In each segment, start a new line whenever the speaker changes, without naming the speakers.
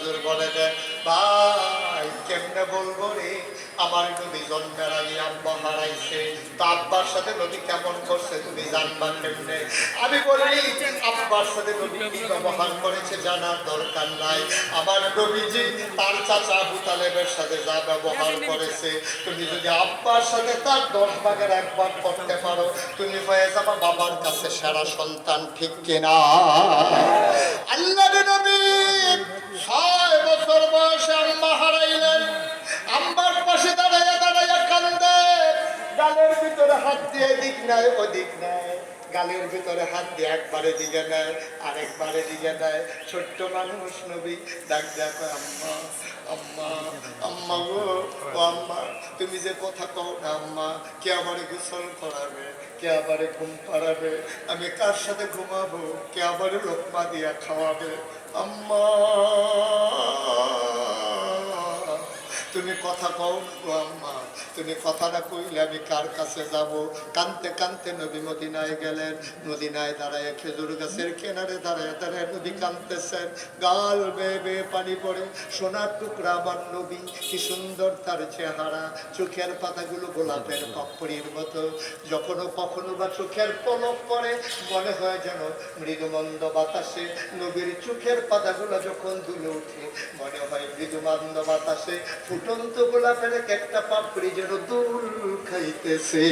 হুজুর বলে দেন ভাই কেমনে বলব রে? আমার নবী জন্মের আগে আব্বা হারাইছে তো আব্বার সাথে নবী কেমন করছে তুমি জানবা কেমনে? আমি বলি আব্বার সাথে নবী কি ব্যবহার করেছে জানার দরকার নাই। আমার নবীজি তার চাচা আবু তালেবের সাথে যা ব্যবহার করেছে তুমি যদি আব্বার সাথে তার দশ ভাগের এক ভাগ করতে পারো তুমি হয়ে যাবা বাবার কাছে সেরা সন্তান ঠিক কিনা? আল্লাহ নবী বছর বয়সে আম্মা হারাইলেন। আম্মার পাশে দাঁড়াইয়া দাঁড়াইয়া কান্দে। গালের ভিতরে হাত দিয়ে দিক নাই, ওদিক নাই। গালের ভিতরে হাত দিয়ে একবারে দিকে নেয়, আরেকবারে দিকে নেয়। ছোট্ট মানুষ নবী ডাক দেখো আম্মা আম্মা আম্মা গো, ও আম্মা, তুমি যে কথা কও না আম্মা, কে আমারে গোসল করাবে, কে আমারে ঘুম পাড়াবে, আমি কার সাথে ঘুমাবো, কে আমারে লোকমা দিয়া খাওয়াবে? আম্মা। তুমি কথা কও, আম্মা। তুমি কথা না কইলে আমি কার কাছে যাব? কানতে কানতে নবী মদিনায় গেলেন। মদিনায় দাঁড়ায় খেজুর গাছের কেনারে দাঁড়ায় দাঁড়ায় নবী কানতেছেন। গাল বেয়ে বেয়ে পানি পড়ে। সোনার টুকরা আমার নবী, কি সুন্দর তার চেহারা। চোখের পাতাগুলো গোলাপের পাপড়ির মতো। যখনও কখনো বা চোখের পলক পড়ে, মনে হয় যেন মৃদুমন্দ বাতাসে নবীর চোখের পাতাগুলো যখন দুলে ওঠে, মনে হয় মৃদুমন্দ বাতাসে ফুটন্ত গোলাপের একটা পাপড়ি যেন দুল খাইতেছে।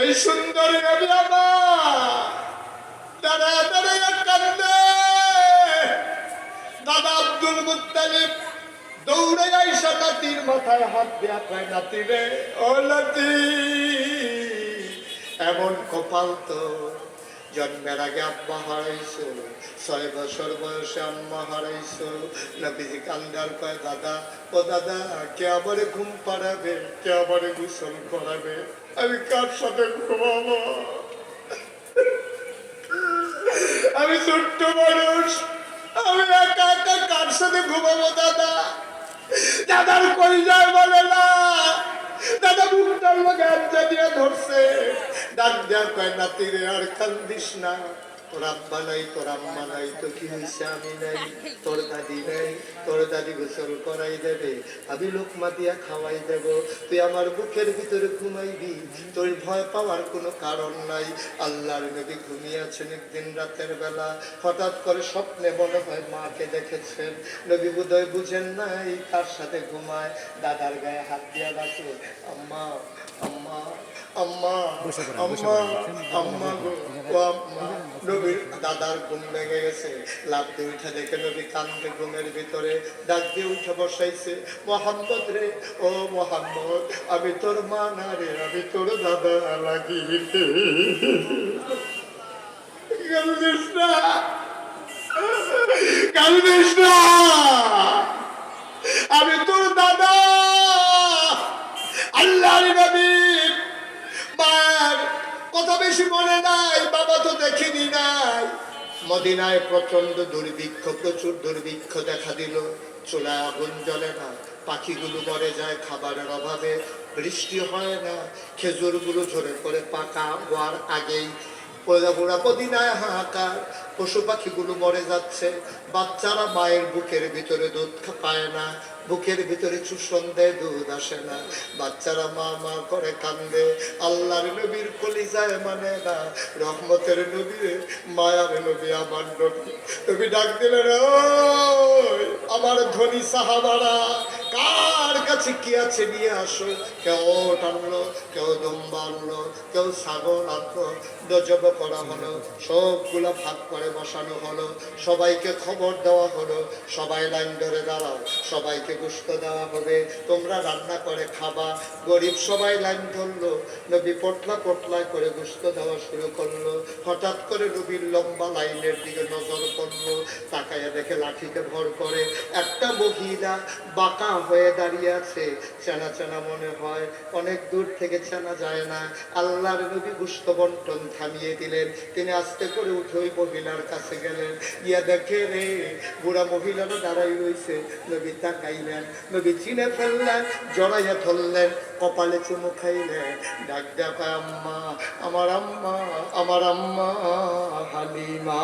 এই সুন্দর নবী দাদা দাদা কান্দে। দাদা আব্দুল মুত্তালিব দৌড়ে আইসা নাতির মাথায় হাত দেয়া কয়, নাতি রে, ও নাতি, এমন কপাল তো জন্মের আগে আম্মা হারাইছো ছয় বছর বয়সে আম্মা হারাইছো নবীজি কান্দার কয়, দাদা, ও দাদা, কে আমারে ঘুম পাড়াবে? কে আমারে গোসল করাবে? আমি কার সাথে ঘুমাবো? আমি ছোট্ট মানুষ। আমি একা একা কার সাথে ঘুমাবো, দাদা? দাদার কই যায় বলে না। দাদা মুখটার লোকে আজ্জা দিয়ে ধরছে। ডাক দেয়া কয় নাতি রে আর কান্দিস না তোর আব্বা নাই তোর আম্মা নাই তো কি হয়েছে আমি নাই? তোর দাদি নাই তোর দাদি গোসল করাই দেবে আমি লোকমা দিয়া খাওয়াই দেব। তুই আমার বুকের ভিতরে ঘুমাইবি তোর ভয় পাওয়ার কোনো কারণ নাই। আল্লাহর নবী ঘুমিয়ে আছেন একদিন রাতের বেলা। হঠাৎ করে স্বপ্নে মনে হয় মাকে দেখেছেন। নবী বোধহয় বুঝেন নাই তার সাথে ঘুমায়। দাদার গায়ে হাত দিয়া রাখো আম্মা আম্মা আম্মা আম্মা আম্মা গো আম্মা। নবীর দাদার ঘুম ভেঙে গেছে। লাভ দিয়ে উঠে দেখে নবী কান্দে ঘুমের ভিতরে দিয়ে উঠে বসাইছে, মোহাম্মদ রে, ও মোহাম্মদ, আমি তোর মা না রে, আমি তোর দাদা লাগি আমি তোর দাদা। আল্লাহর নবী। কথা বেশি মনে নাই, বাবা তো দেখিনি নাই। মদিনায় প্রচণ্ড দুর্ভিক্ষ, প্রচুর দুর্ভিক্ষ দেখা দিল। চোলা আগুন জ্বলে না, পাখিগুলো মরে যায় খাবারের অভাবে, বৃষ্টি হয় না। খেজুরগুলো ঝরে পড়ে পাকা হওয়ার আগেই। পোড়া মদিনায় হাহাকার পশু পাখিগুলো মরে যাচ্ছে। বাচ্চারা মায়ের বুকের ভিতরে দুধ পায় না বুকের ভিতরে চুষণ দেয় দুধ আসে না। বাচ্চারা মা মা করে কান্দে আল্লাহর নবীর কলিজায় মানে না। রহমতের নবী মায়ার নবী আমার নবী। তুমি ডাক "ওই, আমার ধনী সাহাবারা কার কাছে কি আছে নিয়ে আসো? কেউ ওট আনলো, কেউ দম্বা আনলো, কেউ ছাগল আনলো দজব করা হলো, সবগুলো ভাগ করে বসানো হলো, সবাইকে খবর দেওয়া হলো, সবাই লাইন ধরে দাঁড়াও, সবাইকে গুস্ত দেওয়া হবে, তোমরা রান্না করে খাবা, গরিব সবাই লাইন ধরলো, নবী পটলা পটলা করে গুস্ত দেওয়া শুরু করল, হঠাৎ করে নবীর লম্বা লাইনের দিকে নজর করল তাকাইয়া দেখে লাঠিতে ভর করে, একটা মহিলা বাঁকা হয়ে দাঁড়িয়ে আছে। চেনা চেনা মনে হয়, অনেক দূর থেকে চেনা যায় না। আল্লাহর নবী গুস্ত বন্টন থামিয়ে দিলেন। তিনি আস্তে করে উঠে ওই মহিলার কাছে গেলেন। ইয়া দেখে রে, বুড়া মহিলারা দাঁড়াই রইছে নবী তাকাইলেন, নবী চিনে ফেললেন, জড়াইয়া ধরলেন, কপালে চুমু খাইলেন। ডাক ডাকা আম্মা, আমার আম্মা আমার আম্মা হালিমা।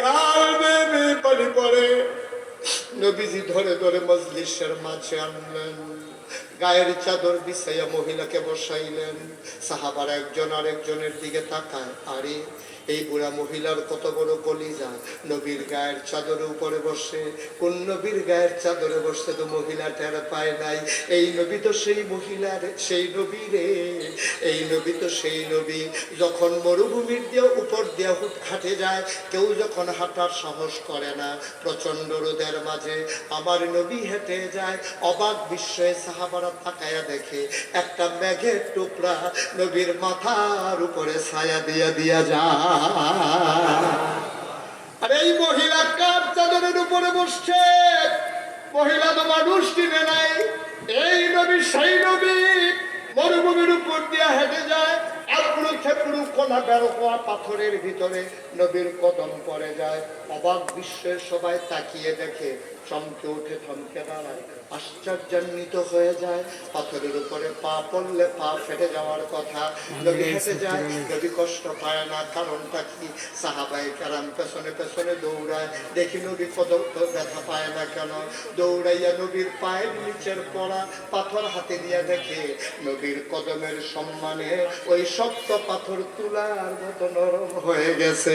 ঘাড় বেয়ে বেয়ে নবীজি ধরে ধরে মজলিসের মাঝে আনলেন। গায়ের চাদর বিছাইয়া মহিলাকে বসাইলেন। সাহাবার একজন আরেকজনের দিকে তাকায়, আরে এই বুড়া মহিলার কত বড় কলিজা। নবীর গায়ের চাদরের উপরে বসে, কোন নবীর গায়ের চাদরে বসে তো মহিলা টের পায় নাই? এই নবী তো সেই মহিলার, সেই নবী রে এই নবী তো সেই নবী। যখন মরুভূমির দিয়ে উপর দিয়ে হুট যায়, কেউ যখন হাঁটার সাহস করে না প্রচণ্ড রোদের মাঝে আমার নবী হেঁটে যায়। অবাক বিস্ময়ে সাহাবারা তাকায়া দেখে, একটা মেঘের টুকরা নবীর মাথার উপরে ছায়া দিয়া দিয়া যায়। আর এই মহিলা কার চাদরের উপরে বসছে? মহিলা তো মানুষ কিনে নাই। এই নবী, সেই নবী মরুভূমির উপর দিয়ে হেঁটে যায়। আর কোনো ক্ষেত্র বেরো হওয়া পাথরের ভিতরে। নবীর কদম পরে যায় অবাক বিশ্বের সবাই তাকিয়ে দেখে চমকে উঠে থমকে দাঁড়ায় আশ্চর্যান্বিত হয়ে যায় পাথরের উপরে পা পড়লে পা ফেটে যাওয়ার কথা নবী হেঁটে যায় নবী কষ্ট পায় না কারণটা কি? সাহাবাই কারাম পেছনে পেছনে দৌড়ায় দেখি নবী কত ব্যথা পায় না কেন? দৌড়াইয়া নবীর পায়ের নিচের পড়া পাথর হাতে দিয়া দেখে নবীর কদমের সম্মানে ওই শক্ত পাথর তুলার মতো নরম হয়ে গেছে।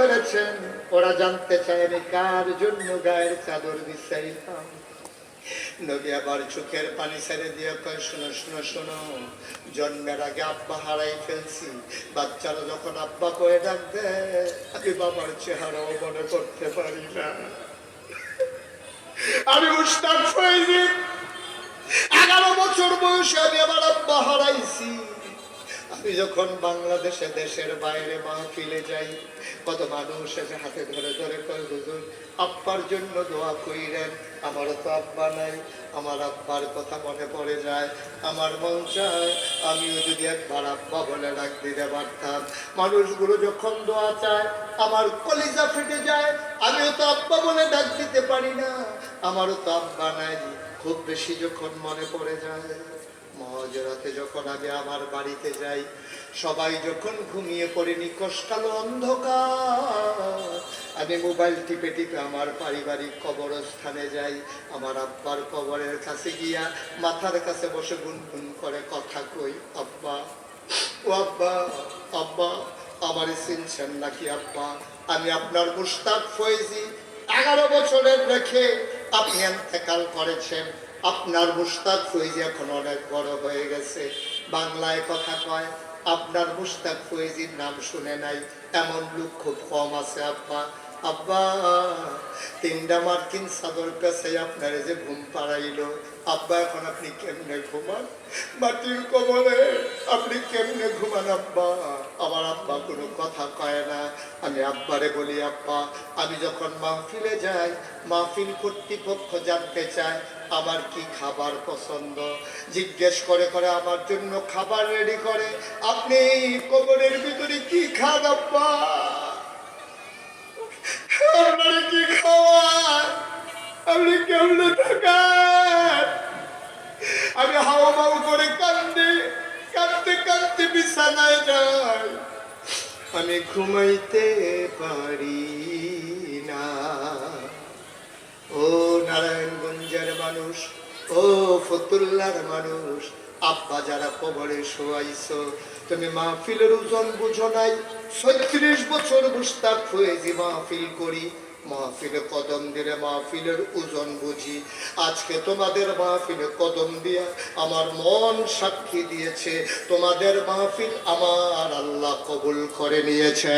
পেরেছেন ওরা জানতে চায় আমি কার জন্য গায়ের চাদর নবী আবার চোখের পানি ছেড়ে দিয়ে কয়, শোনো শোনো শোনো, জন্মের আগে আব্বা হারাই ফেলছি। বাচ্চারা যখন আব্বা কয়ে ডাকবে, আমি বাবার চেহারাও মনে করতে পারি না। আমি উস্তাদ ফয়েজি এগারো বছর বয়সে আমি আমার আব্বা হারাইছি। যখন বাংলাদেশে দেশের বাইরে মাহফিলে যাই, কত মানুষ এসে হাতে ধরে ধরে কয়, হুজুর, আব্বার জন্য দোয়া কইরেন। আমারও তো আব্বা নাই, আমার আব্বার কথা মনে পড়ে যায়। আমার মন চায় আমিও যদি একবার আব্বা বলে ডাক দিতে পারতাম। মানুষগুলো যখন দোয়া চায়, আমার কলিজা ফেটে যায়। আমিও তো আব্বা বলে ডাক দিতে পারি না। আমারও তো আব্বা নাই, খুব বেশি যখন মনে পড়ে যায়। মহাজরাতে যখন আমি আমার বাড়িতে যাই। সবাই যখন ঘুমিয়ে পড়ে নিকশ অন্ধকার। আমি মোবাইল টিপে টিপে আমার পারিবারিক কবরস্থানে যাই। আমার আব্বার কবরের কাছে গিয়া মাথার কাছে বসে গুনগুন করে কথা কই, আব্বা, ও আব্বা আব্বা, আমার চিনছেন নাকি আব্বা? আমি আপনার মুস্তাক ফয়েজি। এগারো বছরের রেখে আপনি এন্তেকাল করেছেন। আপনার মুস্তাক ফয়েজি এখন অনেক বড় হয়ে গেছে। বাংলায় কথা কয়, আপনার মুস্তাক ফৈজির নাম শুনে নাই, এমন লোক খুব কম আছে, আব্বা। আব্বা, তিনটা মার্কিন চাদর পেছে আপনার যে ঘুম পাড়াইলো। আব্বা, এখন আপনি কেমনে ঘুমান? মাটির কবলে আপনি কেমনে ঘুমান আব্বা? আমার আব্বা কোনো কথা কয় না। আমি আব্বারে বলি, আব্বা, আমি যখন মাহফিলে যাই, মাহফিল কর্তৃপক্ষ জানতে চায়, আমার কি খাবার পছন্দ? জিজ্ঞেস করে করে আমার জন্য খাবার রেডি করে। আপনি কবরের ভিতরে কি খান আব্বা? আপনি কেমনে থাকেন? আমি হাওয়া মাও করে কান্দে কাঁদতে কাঁদতে বিছানায় যাই। আমি ঘুমাইতে পারি না। ও নারায়ণগঞ্জের মানুষ, ও ফতুল্লার মানুষ, আব্বা যারা কবরে শোয়াইছো, তুমি মাহফিলের ওজন বুঝো নাই ছত্রিশ বছর মুস্তাক হয়ে যে মাহফিল করি মাহফিলে কদম দিলে মাহফিলের ওজন বুঝি। আজকে তোমাদের মাহফিলে কদম দিয়া আমার মন সাক্ষী দিয়েছে। তোমাদের মাহফিল আমার আল্লাহ কবুল করে নিয়েছে।